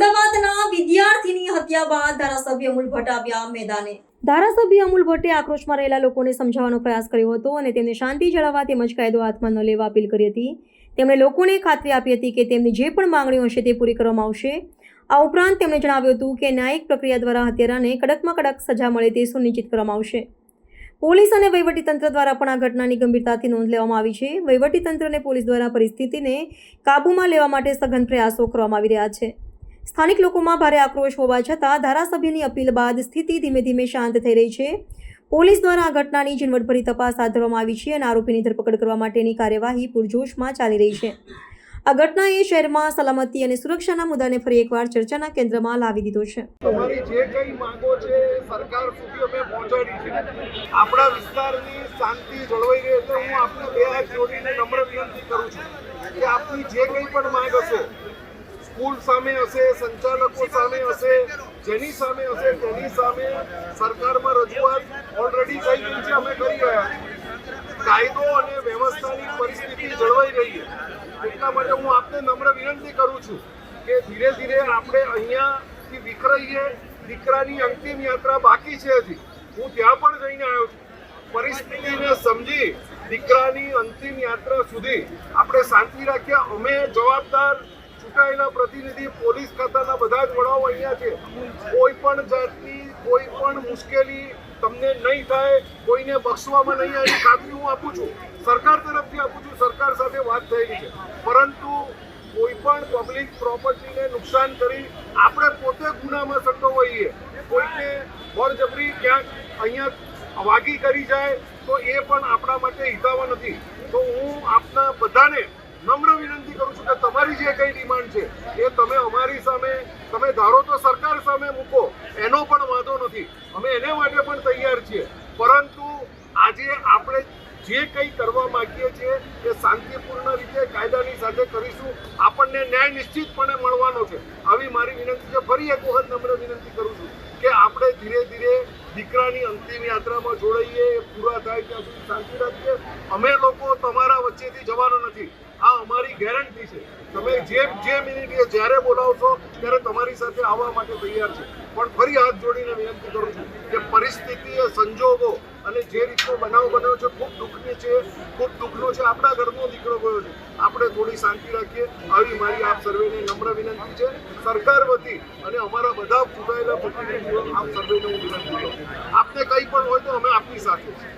અમદાવાદના વિદ્યાર્થીની હત્યા બાદ ધારાસભ્ય અમુલ ભટ્ટ આવ્યા મેદાને. ધારાસભ્ય અમુલ ભટ્ટે આક્રોશમાં રહેલા લોકોને સમજાવવાનો પ્રયાસ કર્યો હતો અને તેમને શાંતિ જાળવવા તેમજ કાયદો હાથમાં ન લેવા અપીલ કરી હતી. તેમણે લોકોને ખાતરી આપી હતી કે તેમની જે પણ માંગણીઓ હશે તે પૂરી કરવામાં આવશે. આ ઉપરાંત તેમણે જણાવ્યું હતું કે ન્યાયિક પ્રક્રિયા દ્વારા હત્યારાને કડકમાં કડક સજા મળે તે સુનિશ્ચિત કરવામાં આવશે. પોલીસ અને વહીવટીતંત્ર દ્વારા પણ આ ઘટનાની ગંભીરતાથી નોંધ લેવામાં આવી છે. વહીવટીતંત્ર અને પોલીસ દ્વારા પરિસ્થિતિને કાબૂમાં લેવા માટે સઘન પ્રયાસો કરવામાં આવી રહ્યા છે. સ્થાનિક લોકોમાં ભારે આક્રોશ હોવા છતાં ધારાસભ્યની અપીલ બાદ સ્થિતિ ધીમે ધીમે શાંત થઈ રહી છે. પોલીસ દ્વારા આ ઘટનાની ઝીણવટભરી તપાસ હાથ ધરવામાં આવી છે અને આરોપીની ધરપકડ કરવા માટેની કાર્યવાહી પૂરજોશમાં ચાલી રહી છે. આ ઘટનાએ શહેરમાં સલામતી અને સુરક્ષાના મુદ્દાને ફરી એકવાર ચર્ચાના કેન્દ્રમાં લાવી દીધો છે. જે કઈ માંગો છે સરકાર સુધી અમે પહોંચાડી છે. આપણા વિસ્તારની શાંતિ જળવાઈ રહે તો હું આપને બે હાથ જોડીને નમ્ર વિનંતી કરું છું કે આપની જે કંઈ પણ માંગ હશે સ્કૂલ સામે હશે, સંચાલકો સામે હશે, જેની સામે હશે, તેની સામે સરકારમાં રજૂઆત ઓલરેડી થઈ ગઈ છે, અમે કરી રહ્યા કાયદો અને વ્યવસ્થાની પરિસ્થિતિ જળવાઈ રહી છે. એટલા માટે હું આપને નમ્ર વિનંતી કરું છું કે ધીરે ધીરે આપણે અહીંયાથી વિખરાઈએ. દીકરાની અંતિમ યાત્રા બાકી છે હજી. હું ત્યાં પણ જઈને આવ્યો છું. પરિસ્થિતિને સમજી દીકરાની અંતિમ યાત્રા સુધી આપણે શાંતિ રાખ્યા. અમે જવાબદાર ચૂંટાયેલા પ્રતિનિધિ પોલીસ ખાતાના બધા જ વડાઓ અહીંયા છે. કોઈ પણ જાતની, કોઈ પણ મુશ્કેલી તમને નહીં થાય, કોઈને બક્ષવામાં નહીં આવે, ખાતરી હું આપું છું. સરકાર તરફથી આપું છું, સરકાર સાથે વાત થયેલી છે. પરંતુ કોઈ પણ પબ્લિક પ્રોપર્ટીને નુકસાન કરી આપણે પોતે ગુનામાં સંડોવાઈએ કોઈને બળજબરી ક્યાંક અહીંયા વાગી કરી જાય, તો એ પણ આપણા માટે હિતાવા નથી. તો હું આપના બધાને નમ્ર તમારી જે કઈ ડિમાન્ડ છે, એ તમે અમારી સામે, તમે ધારો તો સરકાર સામે મૂકો, એનો પણ વાંધો નથી. અમે એને માટે પણ તૈયાર છીએ. પરંતુ આજે આપણે જે કંઈ કરવા માંગીએ છીએ, એ શાંતિપૂર્ણ રીતે કાયદાની સાથે કરીશું. આપણને ન્યાય નિશ્ચિતપણે મળવાનો છે. આવી મારી વિનંતી છે. ફરી એક વખત નમ્ર વિનંતી કરું છું કે આપણે ધીરે ધીરે દીકરાની અંતિમ યાત્રામાં જોડાઈએ, એ પૂરા થાય ત્યાં સુધી શાંતિ રાખીએ. અમે લોકો તમારા વચ્ચેથી જવાનો નથી. આ અમારી ગેરંટી છે. તમે જે જે મિનિટે જ્યારે બોલાવશો, ત્યારે તમારી સાથે આવવા માટે તૈયાર છે. પણ ફરી હાથ જોડીને વિનંતી કરું છું. કે પરિસ્થિતિ સંજોગો અને જે રીતનો બનાવ બન્યો છે, ખૂબ દુઃખની છે, ખૂબ દુઃખનો છે. આપણા ઘરનો દીકરો ગયો છે. આપણે થોડી શાંતિ રાખીએ. આવી મારી આપ સર્વેને નમ્ર વિનંતી છે. સરકાર વતી અને અમારા બધા ચૂંટાયેલા પ્રતિનિધિઓ આપ સર્વેને હું વિનંતી કરું આપને કંઈ પણ હોય તો અમે આપની સાથે છીએ.